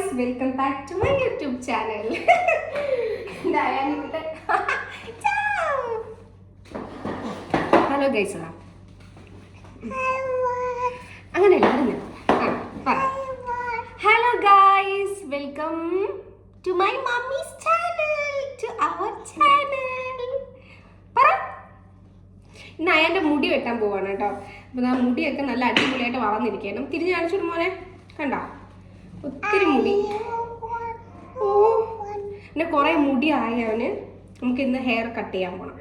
Guys welcome back to my YouTube channel hello guys അങ്ങനെ hello guys welcome to my mummy's channel to our channel പറ. മുടി വെട്ടാൻ പോവാണ് കേട്ടോ. അപ്പോൾ ആ മുടിയൊക്കെ നല്ല അടിപൊളിയായിട്ട് വളർന്നിരിക്കണം തിരിഞ്ഞ് കാണിച്ചു മോനെ. കണ്ടോ? ഒത്തിരി മുടി. ഓ. പിന്നെ കുറേ മുടി ആയി അവന്. നമുക്ക് ഇന്ന് ഹെയർ കട്ട് ചെയ്യാൻ പോണം.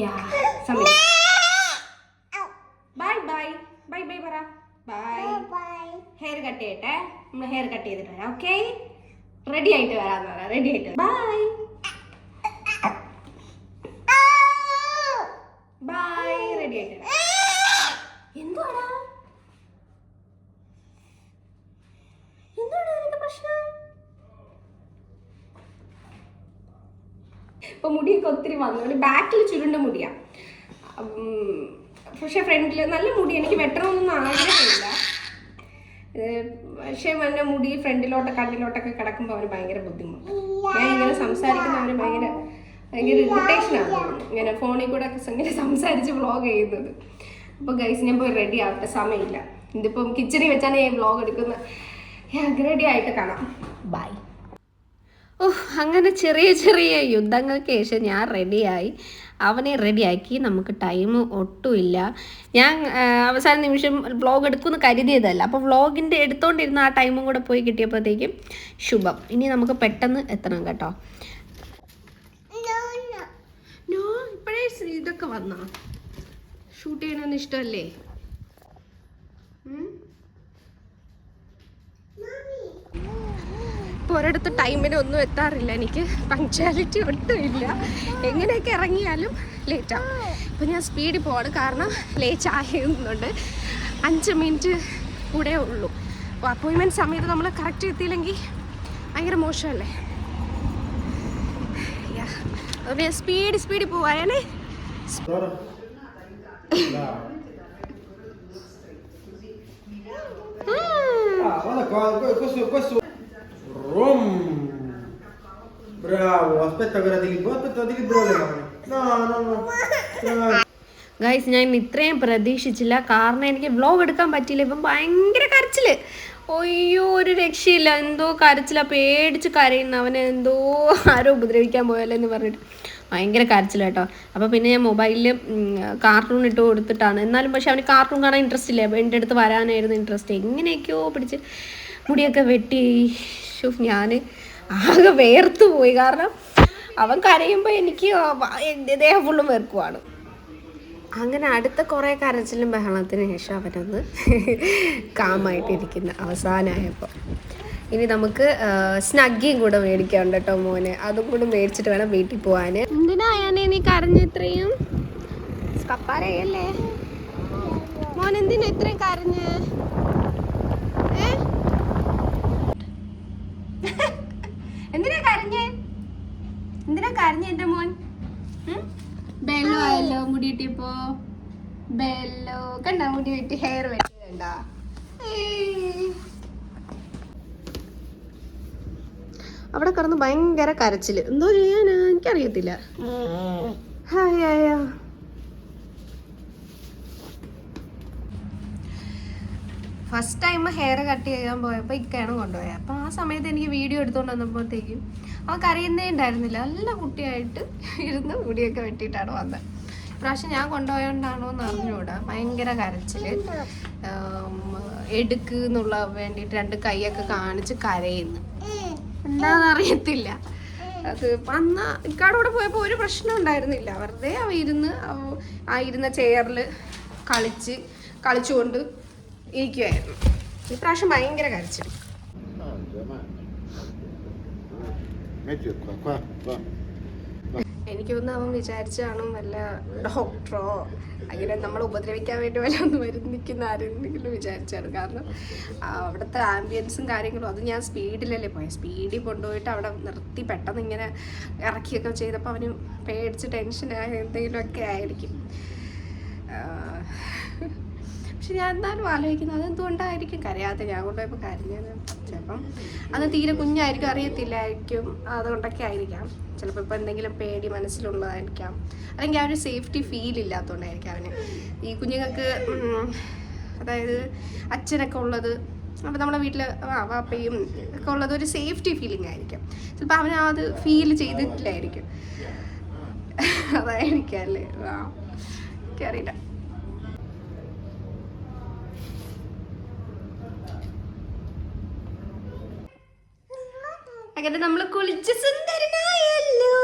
യാ സമയം. ബൈ ബൈ ബൈ ബൈ പറ. ബൈ ഹെയർ കട്ട് ചെയ്യട്ടെ. നമ്മൾ ഹെയർ കട്ട് ചെയ്തിട്ട് വരാം ഓക്കെ റെഡി ആയിട്ട് വരാന്ന് പറയാം റെഡി ആയിട്ട് ബൈ റെഡി ആയിട്ട് വരാം. എന്തുവാടാ എന്താണ് നിന്റെ പ്രശ്നം ഇപ്പൊ മുടിയൊക്കെ ഒത്തിരി വന്നു. ബാക്കിൽ ചുരുണ്ട മുടിയാ. പക്ഷെ ഫ്രണ്ടിൽ നല്ല മുടി എനിക്ക് വെട്ടണമെന്നൊന്നും ആഗ്രഹമില്ല. പക്ഷെ എന്റെ മുടി ഫ്രണ്ടിലോട്ട് കണ്ണിലോട്ടൊക്കെ കിടക്കുമ്പോൾ അവന് ഭയങ്കര ബുദ്ധിമുട്ട്. ഞാൻ ഇങ്ങനെ സംസാരിക്കുന്ന അവന് ഭയങ്കര ഭയങ്കര ഇറിറ്റേഷൻ ആണ് ഇങ്ങനെ ഫോണിൽ കൂടെ ഇങ്ങനെ സംസാരിച്ച് വ്ളോഗ് ചെയ്യുന്നത്. അപ്പോൾ ഗൈസ് ഞാൻ പോയി റെഡി ആവട്ടെ. സമയമില്ല. ഇതിപ്പം കിച്ചണിൽ വെച്ചാണ് ഞാൻ വ്ളോഗ് എടുക്കുന്നത്. റെഡി ആയിട്ട് കാണാം. ബൈ ഓഹ് അങ്ങനെ ചെറിയ ചെറിയ യുദ്ധങ്ങൾക്ക് ശേഷം ഞാൻ റെഡിയായി അവനെ റെഡിയാക്കി നമുക്ക് ടൈം ഒട്ടുമില്ല. ഞാൻ അവസാന നിമിഷം വ്ളോഗ് എടുക്കുമെന്ന് കരുതിയതല്ല. അപ്പോൾ വ്ളോഗിന്റെ എടുത്തോണ്ടിരുന്ന ആ ടൈമും കൂടെ പോയി കിട്ടിയപ്പോഴത്തേക്കും ശുഭം. ഇനി നമുക്ക് പെട്ടെന്ന് എത്തണം കേട്ടോ. ഇപ്പോഴേ ഇതൊക്കെ വന്നോ? ഷൂട്ട് ചെയ്യണമെന്ന് ഇഷ്ടമല്ലേ? ഇപ്പോൾ ഒരിടത്ത് ടൈമിനൊന്നും എത്താറില്ല. എനിക്ക് പങ്ക്ച്വാലിറ്റി ഒട്ടുമില്ല എങ്ങനെയൊക്കെ ഇറങ്ങിയാലും ലേറ്റാണ് അപ്പോൾ ഞാൻ സ്പീഡിൽ പോവാണ്. കാരണം ലേറ്റ് ആയിരുന്നുണ്ട് അഞ്ച് മിനിറ്റ് കൂടെ ഉള്ളൂ. അപ്പോൾ അപ്പോയിൻമെന്റ് സമയത്ത് നമ്മൾ കറക്റ്റ് എത്തിയില്ലെങ്കിൽ ഭയങ്കര മോശമല്ലേ? അതുകൊണ്ട് ഞാൻ സ്പീഡ് സ്പീഡിൽ പോവാനേ Guarda, questo, questo Rom. Bravo, aspetta che ora ti libero, aspetta, ti libro le mani. No, no, no. Guys ഞാൻ ഇത്രയും പ്രതീക്ഷിച്ചില്ല. കാരണം എനിക്ക് വ്ലോഗ് എടുക്കാൻ പറ്റിയില്ല. ഇപ്പം ഭയങ്കര കരച്ചിൽ. ഒയ്യോ ഒരു രക്ഷയില്ല. എന്തോ കരച്ചില. പേടിച്ച് കരയുന്ന അവനെ എന്തോ ആരോ ഉപദ്രവിക്കാൻ പോയല്ലോ എന്ന് പറഞ്ഞിട്ട്. ഭയങ്കര കരച്ചില്ല കേട്ടോ. അപ്പോൾ പിന്നെ ഞാൻ മൊബൈലിൽ കാർട്ടൂൺ ഇട്ട് കൊടുത്തിട്ടാണ്. എന്നാലും പക്ഷേ അവന് കാർട്ടൂൺ കാണാൻ ഇൻട്രസ്റ്റ് ഇല്ല. എന്റെ അടുത്ത് വരാനായിരുന്നു ഇൻട്രസ്റ്റ് എങ്ങനെയൊക്കെയോ പിടിച്ച് മുടിയൊക്കെ വെട്ടി ഷു ഞാൻ ആകെ വേർത്ത് പോയി. കാരണം അവൻ കരയുമ്പോൾ എനിക്ക് ദേഹം ഫുള്ളും വേർക്കുവാണ് അങ്ങനെ അടുത്ത കുറേ കരച്ചിലും ബഹളത്തിന് ശേഷം അവനൊന്ന് കാമായിട്ടിരിക്കുന്ന അവസാനമായപ്പോൾ ഇനി നമുക്ക് സ്നഗ്ഗിയും കൂടെ മേടിക്കാറുണ്ട് കേട്ടോ മോനെ. അതും കൂടെ മേടിച്ചിട്ട് വേണം വീട്ടിൽ പോകാൻ എന്തിനാ നീ കരഞ്ഞ ഇത്രയും? കപ്പാരയല്ലേ? മോൻ എന്തിനാ ഇത്രയും കരഞ്ഞ്? എന്തിനാ കരഞ്ഞേ? എന്തിനാ കരഞ്ഞ എന്റെ മോൻ? ബെല്ലോ ആയല്ലോ മുടി കിട്ടിയപ്പോ ബെല്ലോ കണ്ട മുടി വെട്ടി ഹെയർ വെട്ടി കണ്ട? അവിടെ കിടന്ന് ഭയങ്കര കരച്ചിൽ. എന്തോ ചെയ്യാനാ എനിക്കറിയത്തില്ല. Hi hi first time hair cut ചെയ്യാൻ പോയപ്പോൾ ഇക്കയാണ് കൊണ്ടുപോയത്. അപ്പോൾ ആ സമയത്ത് എനിക്ക് വീഡിയോ എടുത്തുകൊണ്ട് വന്നപ്പോഴത്തേക്കും അവൾക്ക് അറിയുന്നേ ഉണ്ടായിരുന്നില്ല. നല്ല കുട്ടിയായിട്ട് ഇരുന്ന് മുടിയൊക്കെ വെട്ടിയിട്ടാണ് വന്നത്. പ്രാവശ്യം ഞാൻ കൊണ്ടുപോയോണ്ടാണോ എന്ന് അറിഞ്ഞുകൂടാ ഭയങ്കര കരച്ചിൽ എടുക്ക് എന്നുള്ള വേണ്ടിയിട്ട് രണ്ട് കൈയൊക്കെ കാണിച്ച് കരയുന്നു. എന്താണെന്ന് അറിയത്തില്ല. അത് അന്ന് ഇക്കാടെ കൂടെ പോയപ്പോൾ ഒരു പ്രശ്നം ഉണ്ടായിരുന്നില്ല. വെറുതെ അവ ഇരുന്ന് ആ ഇരുന്ന ചെയറിൽ കളിച്ച് കളിച്ചുകൊണ്ട് ഇരിക്കുമായിരുന്നു ഇപ്രാവശ്യം ഭയങ്കര കരച്ചിൽ. എനിക്ക് തോന്നുന്നു അവൻ വിചാരിച്ചാണ് വല്ല ഡോക്ടറോ അങ്ങനെ നമ്മൾ ഉപദ്രവിക്കാൻ വേണ്ടി വല്ല ഒന്ന് വരുന്നിരിക്കുന്ന ആരെങ്കിലും വിചാരിച്ചാണ്. കാരണം അവിടുത്തെ ആംബിയൻസും കാര്യങ്ങളും അത് ഞാൻ സ്പീഡിലല്ലേ പോയത് സ്പീഡിൽ കൊണ്ടുപോയിട്ട് അവിടെ നിർത്തി പെട്ടെന്ന് ഇങ്ങനെ ഇറക്കിയൊക്കെ ചെയ്തപ്പോൾ അവന് പേടിച്ച് ടെൻഷനായ എന്തെങ്കിലുമൊക്കെ ആയിരിക്കും. പക്ഷെ ഞാൻ എന്തായാലും ആലോചിക്കുന്നത് അതെന്തുകൊണ്ടായിരിക്കും കരയാത്ത ഞാൻ കൊണ്ടുപോയപ്പോൾ കരഞ്ഞത്? ചിലപ്പം അത് തീരെ കുഞ്ഞായിരിക്കും അറിയത്തില്ലായിരിക്കും അതുകൊണ്ടൊക്കെ ആയിരിക്കാം. ചിലപ്പോൾ ഇപ്പോൾ എന്തെങ്കിലും പേടി മനസ്സിലുള്ളതായിരിക്കാം. അല്ലെങ്കിൽ ആ ഒരു സേഫ്റ്റി ഫീൽ ഇല്ലാത്തതുകൊണ്ടായിരിക്കാം അവന്. ഈ കുഞ്ഞുങ്ങൾക്ക് അതായത് അച്ഛനൊക്കെ ഉള്ളത് അപ്പോൾ നമ്മുടെ വീട്ടിൽ വാപ്പയും ഒക്കെ ഉള്ളത് ഒരു സേഫ്റ്റി ഫീലിംഗ് ആയിരിക്കും. ചിലപ്പോൾ അവൻ അത് ഫീൽ ചെയ്തിട്ടില്ലായിരിക്കും. അതായിരിക്കാം അല്ലേ? എനിക്കറിയില്ല. അങ്ങനെ നമ്മൾ കുളിച്ച് സുന്ദരനായല്ലോ.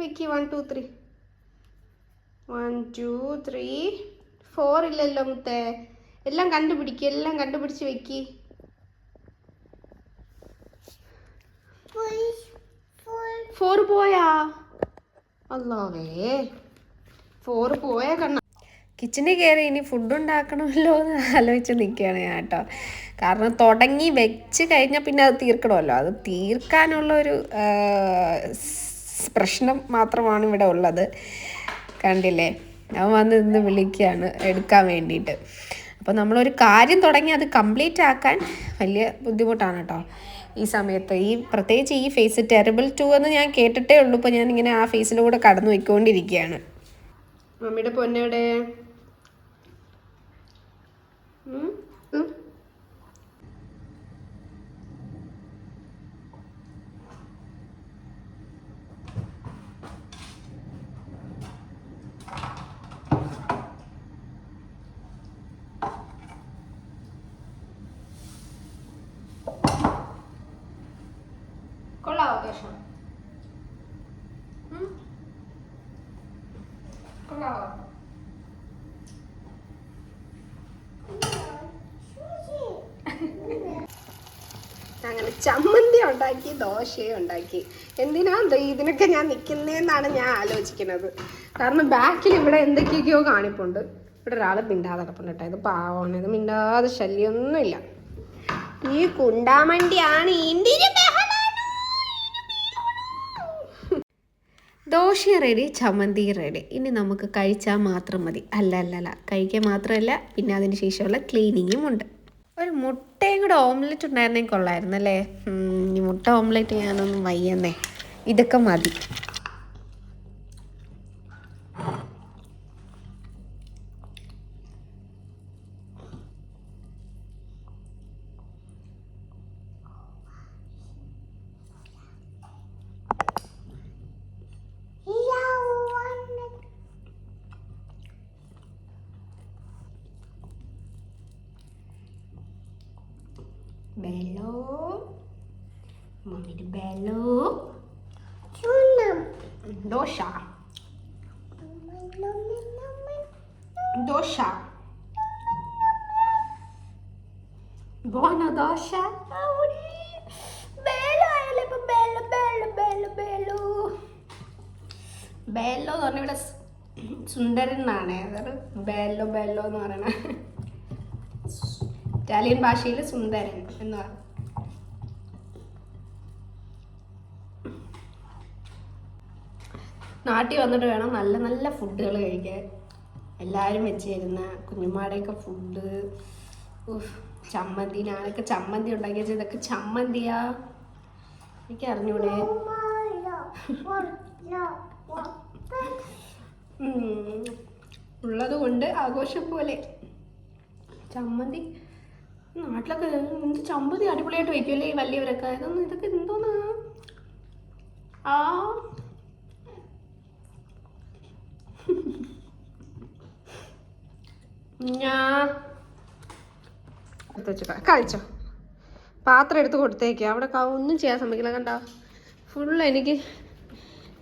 വെക്ക് one two three one two three four ഇല്ലല്ലോ മുത്തേ. എല്ലാം കണ്ടുപിടിക്ക് എല്ലാം കണ്ടുപിടിച്ച് വെക്കി. ഫോർ പോയാ? അല്ലാവേ ഫോർ പോയാ കണ്ണ കിച്ചണിൽ കയറി ഇനി ഫുഡ് ഉണ്ടാക്കണമല്ലോ എന്ന് ആലോചിച്ച് നിൽക്കുകയാണ് ഞാൻ കേട്ടോ. കാരണം തുടങ്ങി വെച്ച് കഴിഞ്ഞാൽ പിന്നെ അത് തീർക്കണമല്ലോ. അത് തീർക്കാനുള്ള ഒരു പ്രശ്നം മാത്രമാണ് ഇവിടെ ഉള്ളത്. കണ്ടില്ലേ? ഞാൻ വന്ന് നിന്ന് വിളിക്കുകയാണ് എടുക്കാൻ വേണ്ടിയിട്ട്. അപ്പോൾ നമ്മളൊരു കാര്യം തുടങ്ങി അത് കംപ്ലീറ്റ് ആക്കാൻ വലിയ ബുദ്ധിമുട്ടാണ് കേട്ടോ. ഈ സമയത്ത് ഈ പ്രത്യേകിച്ച് ഈ ഫേസ് ടെറിബിൾ ടു എന്ന് ഞാൻ കേട്ടിട്ടേ ഉള്ളൂ. ഇപ്പോൾ ഞാൻ ഇങ്ങനെ ആ ഫേസിലൂടെ കടന്നു പോയിക്കൊണ്ടിരിക്കുകയാണ് മമ്മിയുടെ പൊന്നെവിടെ? Hmm? ചമ്മന്തി ഉണ്ടാക്കി ദോശയും ഉണ്ടാക്കി. എന്തിനാ ഇതിനൊക്കെ ഞാൻ നിൽക്കുന്നതെന്നാണ് ഞാൻ ആലോചിക്കുന്നത്. കാരണം ബാക്കിൽ ഇവിടെ എന്തൊക്കെയൊക്കെയോ കാണിപ്പുണ്ട്. ഇവിടെ ഒരാൾ മിണ്ടാതെ കിടപ്പുണ്ട് കേട്ടോ. ഇത് പാവമാണ്. ഇത് മിണ്ടാതെ ശല്യമൊന്നുമില്ല ഈ കുണ്ടാമണ്ടിയാണ്? ദോശ റെഡി ചമ്മന്തി റെഡി ഇനി നമുക്ക് കഴിച്ചാൽ മാത്രം മതി. അല്ല അല്ല അല്ല. കഴിക്കാൻ മാത്രമല്ല പിന്നെ അതിന് ശേഷമുള്ള ക്ലീനിങ്ങും ഉണ്ട്. ഒരു മുട്ടയും കൂടെ ഓംലെറ്റ് ഉണ്ടായിരുന്നെങ്കിൽ കൊള്ളായിരുന്നു അല്ലേ ഈ മുട്ട ഓംലെറ്റ് ഞാനൊന്നും വയ്യന്നേ. ഇതൊക്കെ മതി. ബെല്ലോ മമ്മിയുടെ ബെല്ലോ ദോശ ദോശ Buona dosha. ബെല്ലോ ആയാലോ bello, ബെല്ലോ bello. ബെല്ലോ എന്ന് പറഞ്ഞാൽ ഇവിടെ സുന്ദരൻ എന്നാണ്. ബെല്ലോ ബെല്ലോ എന്ന് പറയണ ഇറ്റാലിയൻ ഭാഷയിൽ സുന്ദരൻ എന്ന് പറയും നാട്ടിൽ വന്നിട്ട് വേണം നല്ല നല്ല ഫുഡുകൾ കഴിക്കാൻ. എല്ലാവരും വെച്ച് തരുന്ന കുഞ്ഞുമാടെയൊക്കെ ഫുഡ് ചമ്മന്തി ഞാനൊക്കെ ചമ്മന്തി ഉണ്ടാക്കി വെച്ചാൽ ഇതൊക്കെ ചമ്മന്തിയാ? എനിക്ക് അറിഞ്ഞൂടെ. ഉള്ളത് കൊണ്ട് ആഘോഷം പോലെ. ചമ്മന്തി നാട്ടിലൊക്കെ എന്ത് ചമ്പതി അടിപൊളിയായിട്ട് വയ്ക്കുമല്ലേ ഈ വലിയവരൊക്കെ? ഇതൊന്നും ഇതൊക്കെ എന്തോന്ന്? ആ. ഞാ. എടുത്ത് വെച്ചോ കഴിച്ചോ? പാത്രം എടുത്ത് കൊടുത്തേക്കുക അവിടെ ഒന്നും ചെയ്യാൻ സമ്മതിക്കില്ല കണ്ടോ? ഫുള്ള് എനിക്ക്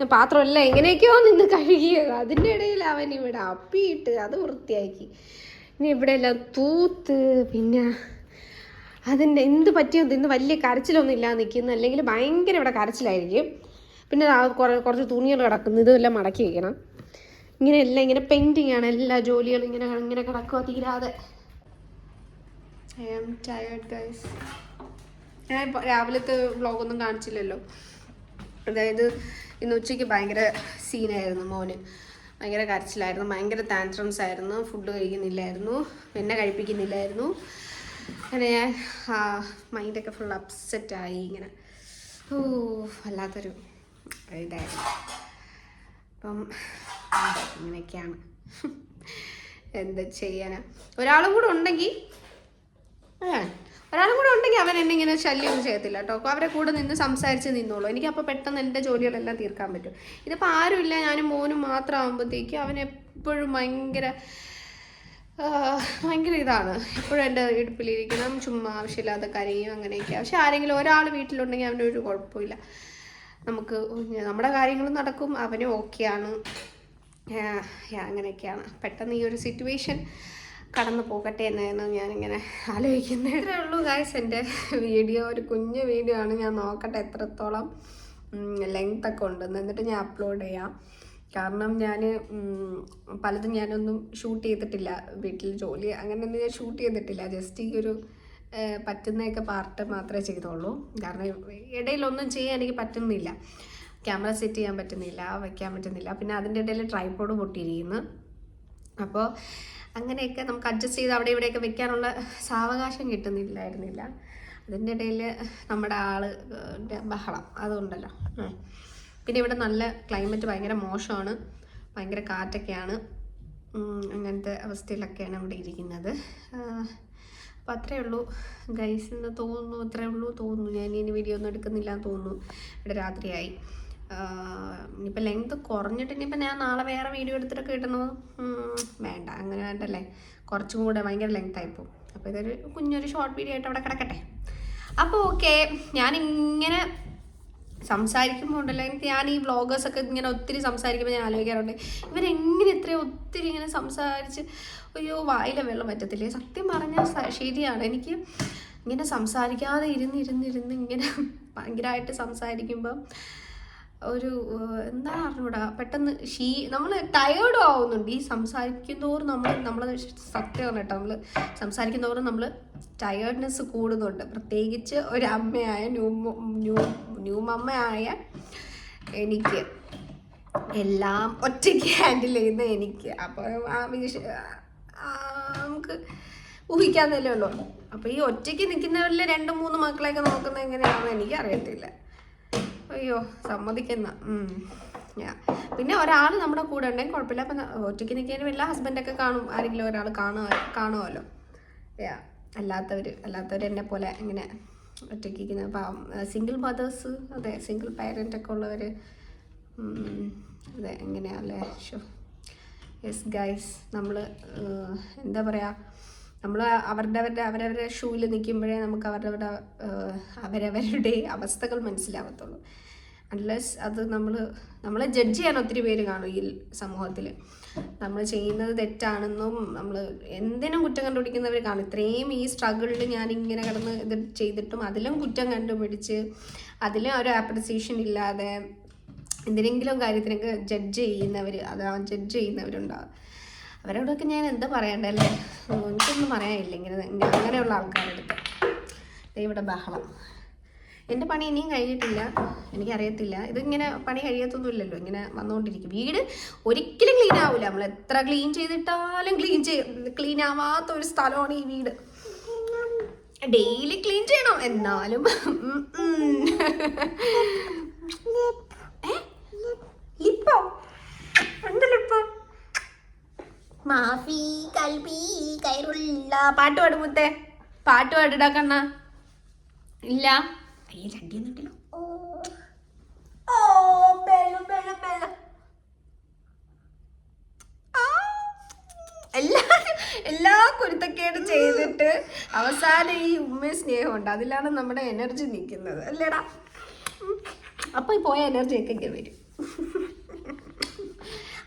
ഞാൻ പാത്രമെല്ലാം എങ്ങനെയൊക്കെയോ നിന്ന് കഴുകിയത് അതിന്റെ ഇടയിൽ അവൻ ഇവിടെ അപ്പിയിട്ട് അത് വൃത്തിയാക്കി. ഇനി ഇവിടെ എല്ലാം തൂത്ത് പിന്നെ അതിന്റെ എന്ത് പറ്റിയോ ഇന്ന് വലിയ കരച്ചിലൊന്നും ഇല്ലാതെ നിൽക്കുന്നു. അല്ലെങ്കിൽ ഭയങ്കര ഇവിടെ കരച്ചിലായിരിക്കും. പിന്നെ കുറേ കുറച്ച് തുണികൾ കിടക്കുന്നു. ഇതെല്ലാം മടക്കി വയ്ക്കണം ഇങ്ങനെ എല്ലാം ഇങ്ങനെ പെയിന്റിങ് ആണ്. എല്ലാ ജോലികളും ഇങ്ങനെ ഇങ്ങനെ കിടക്കുക തീരാതെ. ഐ ആം ടയേർഡ് ഞാൻ രാവിലത്തെ വ്ളോഗൊന്നും കാണിച്ചില്ലല്ലോ. അതായത് ഇന്ന് ഉച്ചയ്ക്ക് ഭയങ്കര സീനായിരുന്നു മോന്. ഭയങ്കര കരച്ചിലായിരുന്നു. ഭയങ്കര താൻട്രംസ് ആയിരുന്നു. ഫുഡ് കഴിക്കുന്നില്ലായിരുന്നു. എന്നെ കഴിപ്പിക്കുന്നില്ലായിരുന്നു. അങ്ങനെ ഞാൻ മൈൻഡൊക്കെ ഫുൾ അപ്സെറ്റായി ഇങ്ങനെ. ഓ വല്ലാത്തൊരു ഇതായിരുന്നു. അപ്പം ഇങ്ങനെയൊക്കെയാണ്. എന്താ ചെയ്യാനാ? ഒരാളും കൂടെ ഉണ്ടെങ്കിൽ ഒരാളും കൂടെ ഉണ്ടെങ്കിൽ അവൻ എന്നെ ഇങ്ങനെ ശല്യമൊന്നും ചെയ്യത്തില്ല കേട്ടോ. അവരെ കൂടെ നിന്ന് സംസാരിച്ച് നിന്നോളൂ. എനിക്ക് അപ്പോൾ പെട്ടെന്ന് എന്റെ ജോലികളെല്ലാം തീർക്കാൻ പറ്റും. ഇതിപ്പോൾ ആരുമില്ല ഞാനും മോനും മാത്രം ആകുമ്പോഴത്തേക്കും അവൻ എപ്പോഴും ഭയങ്കര ഭയങ്കര ഇതാണ്. എപ്പോഴും എന്റെ ഇടുപ്പിലിരിക്കണം ചുമ്മാ ആവശ്യമില്ലാത്ത കരയും അങ്ങനെയൊക്കെ. പക്ഷെ ആരെങ്കിലും ഒരാൾ വീട്ടിലുണ്ടെങ്കിൽ അവനൊരു കുഴപ്പമില്ല. നമുക്ക് നമ്മുടെ കാര്യങ്ങളും നടക്കും അവനും ഓക്കെയാണ് അങ്ങനെയൊക്കെയാണ്. പെട്ടെന്ന് ഈ ഒരു സിറ്റുവേഷൻ കടന്നു പോകട്ടെ എന്നായിരുന്നു ഞാനിങ്ങനെ ആലോചിക്കുന്നത് ഇത്രേ ഉള്ളൂ ഗായ്സ് എന്റെ വീഡിയോ ഒരു കുഞ്ഞു വീഡിയോ ആണ്. ഞാൻ നോക്കട്ടെ എത്രത്തോളം ലെങ്ത് ഒക്കെ ഉണ്ടെന്ന്. എന്നിട്ട് ഞാൻ അപ്ലോഡ് ചെയ്യാം. കാരണം ഞാൻ പലതും ഞാനൊന്നും ഷൂട്ട് ചെയ്തിട്ടില്ല വീട്ടിൽ ജോലി. അങ്ങനെയൊന്നും ഞാൻ ഷൂട്ട് ചെയ്തിട്ടില്ല. ജസ്റ്റ് ഈ ഒരു പറ്റുന്നതൊക്കെ പാർട്ട് മാത്രമേ ചെയ്തോളൂ കാരണം ഇടയിലൊന്നും ചെയ്യാൻ എനിക്ക് പറ്റുന്നില്ല. ക്യാമറ സെറ്റ് ചെയ്യാൻ പറ്റുന്നില്ല വയ്ക്കാൻ പറ്റുന്നില്ല. പിന്നെ അതിന്റെ ഇടയിൽ ട്രൈപോഡ് പൊട്ടിയിരിക്കുന്നു. അപ്പോൾ അങ്ങനെയൊക്കെ നമുക്ക് അഡ്ജസ്റ്റ് ചെയ്ത് അവിടെ ഇവിടെയൊക്കെ വെക്കാനുള്ള സാവകാശം കിട്ടുന്നില്ലായിരുന്നില്ല. അതിന്റെ ഇടയിൽ നമ്മുടെ ആൾ ബഹളം. അതുകൊണ്ടല്ലോ ഉം. പിന്നെ ഇവിടെ നല്ല ക്ലൈമറ്റ് ഭയങ്കര മോശമാണ്. ഭയങ്കര കാറ്റൊക്കെയാണ്. അങ്ങനത്തെ അവസ്ഥയിലൊക്കെയാണ് ഇവിടെ ഇരിക്കുന്നത്. അപ്പോൾ അത്രയേ ഉള്ളൂ. ഗൈസ് എന്ന് തോന്നുന്നു അത്രയേ ഉള്ളൂ തോന്നുന്നു. ഞാൻ ഇനി വീഡിയോ ഒന്നും എടുക്കുന്നില്ല എന്ന് തോന്നുന്നു. ഇവിടെ രാത്രിയായി. ഇനിയിപ്പോൾ ലെങ്ത് കുറഞ്ഞിട്ട് ഇനിയിപ്പോൾ ഞാൻ നാളെ വേറെ വീഡിയോ എടുത്തിട്ട് ഇടണോ? വേണ്ട. അങ്ങനെ വേണ്ടല്ലേ? കുറച്ചും കൂടെ ഭയങ്കര ലെങ്ത് ആയിപ്പോവും അപ്പോൾ ഇതൊരു കുഞ്ഞൊരു ഷോർട്ട് വീഡിയോ ആയിട്ട് അവിടെ കിടക്കട്ടെ. അപ്പോൾ ഓക്കെ ഞാനിങ്ങനെ സംസാരിക്കുമ്പോൾ ഉണ്ടല്ലോ. എനിക്ക് ഞാൻ ഈ വ്ളോഗേഴ്സൊക്കെ ഇങ്ങനെ ഒത്തിരി സംസാരിക്കുമ്പോൾ ഞാൻ ആലോചിക്കാറുണ്ട്. ഇവരെങ്ങനെ ഇത്രയും ഒത്തിരി ഇങ്ങനെ സംസാരിച്ച് അയ്യോ വായിലെ വെള്ളം പറ്റത്തില്ലേ സത്യം പറഞ്ഞാൽ ശരിയാണ്. എനിക്ക് ഇങ്ങനെ സംസാരിക്കാതെ ഇരുന്ന് ഇരുന്ന് ഇരുന്ന് ഇങ്ങനെ ഭയങ്കരമായിട്ട് സംസാരിക്കുമ്പം ഒരു എന്താ അറിഞ്ഞൂടാ? പെട്ടെന്ന് ഷീ നമ്മൾ ടയേർഡും ആവുന്നുണ്ട്. ഈ സംസാരിക്കുന്നതോറും നമ്മൾ നമ്മൾ സത്യമാണ് കേട്ടോ നമ്മൾ സംസാരിക്കുന്നതോറും നമ്മൾ ടയേർഡ്നെസ് കൂടുന്നുണ്ട്. പ്രത്യേകിച്ച് ഒരു അമ്മയായ ന്യൂ ന്യൂ ന്യൂ മമ്മയായ എനിക്ക് എല്ലാം ഒറ്റയ്ക്ക് ഹാൻഡിൽ ചെയ്യുന്ന എനിക്ക്. അപ്പോൾ ആ വിഷ നമുക്ക് ഊഹിക്കാന്നല്ലേ ഉള്ളൂ. അപ്പോൾ ഈ ഒറ്റയ്ക്ക് നിൽക്കുന്നവരിൽ രണ്ട് മൂന്ന് മക്കളെയൊക്കെ നോക്കുന്നത് എങ്ങനെയാണെന്ന് എനിക്ക് അറിയത്തില്ല. അയ്യോ സമ്മതിക്കുന്ന. പിന്നെ ഒരാൾ നമ്മുടെ കൂടെ ഉണ്ടെങ്കിൽ കുഴപ്പമില്ല. അപ്പം ഒറ്റയ്ക്ക് നിൽക്കാനും എല്ലാ ഹസ്ബൻഡൊക്കെ കാണും. ആരെങ്കിലും ഒരാൾ കാണുക കാണുമല്ലോ യാ അല്ലാത്തവർ അല്ലാത്തവർ എന്നെ പോലെ ഇങ്ങനെ ഒറ്റയ്ക്ക് ഇരിക്കുന്ന പാവം സിംഗിൾ മദേഴ്സ് അതെ സിംഗിൾ പാരന്റ് ഒക്കെ ഉള്ളവർ അതെ എങ്ങനെയല്ലേ? ഷോ യെസ് ഗൈസ് നമ്മൾ എന്താ പറയുക നമ്മൾ അവരുടെ അവരുടെ അവരവരുടെ ഷൂവിൽ നിൽക്കുമ്പോഴേ നമുക്ക് അവരുടെ അവരുടെ അവരവരുടെ അവസ്ഥകൾ മനസ്സിലാവത്തുള്ളൂ. അൺലെസ് അത് നമ്മൾ നമ്മളെ ജഡ്ജ് ചെയ്യാൻ ഒത്തിരി പേര് കാണും ഈ സമൂഹത്തിൽ നമ്മൾ ചെയ്യുന്നത് തെറ്റാണെന്നും നമ്മൾ എന്തിനും കുറ്റം കണ്ടുപിടിക്കുന്നവർ കാണും. ഇത്രയും ഈ സ്ട്രഗിളിൽ ഞാൻ ഇങ്ങനെ കിടന്ന് ഇത് ചെയ്തിട്ടും അതിലും കുറ്റം കണ്ടുപിടിച്ച് അതിലും ഒരു അപ്രിസിയേഷൻ ഇല്ലാതെ എന്തിനെങ്കിലും കാര്യത്തിനൊക്കെ ജഡ്ജ് ചെയ്യുന്നവർ അത് ജഡ്ജ് ചെയ്യുന്നവരുണ്ടാവും. അവരോടൊക്കെ ഞാൻ എന്താ പറയണ്ടല്ലേ എനിക്കൊന്നും പറയാനില്ല ഇങ്ങനെ അങ്ങനെയുള്ള ആൾക്കാരുടെ അടുത്ത്. ഇവിടെ ബഹളം. എന്റെ പണി ഇനിയും കഴിഞ്ഞിട്ടില്ല. എനിക്കറിയത്തില്ല. ഇതിങ്ങനെ പണി കഴിയത്തൊന്നുമില്ലല്ലോ. ഇങ്ങനെ വന്നുകൊണ്ടിരിക്കും വീട് ഒരിക്കലും ക്ലീൻ ആവില്ല നമ്മൾ എത്ര ക്ലീൻ ചെയ്തിട്ടാലും ക്ലീൻ ചെയ്യ ക്ലീൻ ആവാത്ത ഒരു സ്ഥലമാണ് ഈ വീട്. ഡെയിലി ക്ലീൻ ചെയ്യണം. എന്നാലും? ലിപ്പോ? എന്ത് ലിപ്പ്. മാഫി കൽബി കയറുള്ള പാട്ട് പാടും മുത്തേ. പാട്ട് പാടിടാ കണ്ണ. ഇല്ല. അയ്യ ചണ്ടിയൊന്നും ഇട്ടില്ല എല്ലാ എല്ലാ കുരുത്തക്കേടും ചെയ്തിട്ട് അവസാനം ഈ ഉമ്മ സ്നേഹമുണ്ട് അതിലാണ് നമ്മുടെ എനർജി നിൽക്കുന്നത്. അല്ലേടാ? അപ്പോൾ അപ്പൊ ഈ പോയ എനർജി ഒക്കെ ഇങ്ങനെ വരും.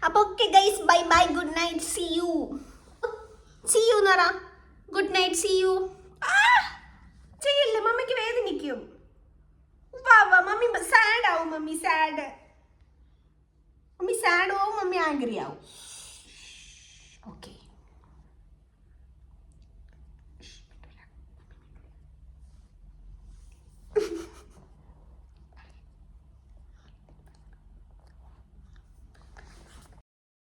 അപ്പൊ okay guys bye bye good night see you see you എന്ന് പറ. ഗുഡ് നൈറ്റ് സി യു ചെയ്യില്ല? മമ്മയ്ക്ക് വേദനിക്കും. വാ വാ മമ്മി സാഡ് ആവും മമ്മി സാഡ് മമ്മി സാഡ് ആവും മമ്മി ആംഗ്രി ആവും. ഓക്കെ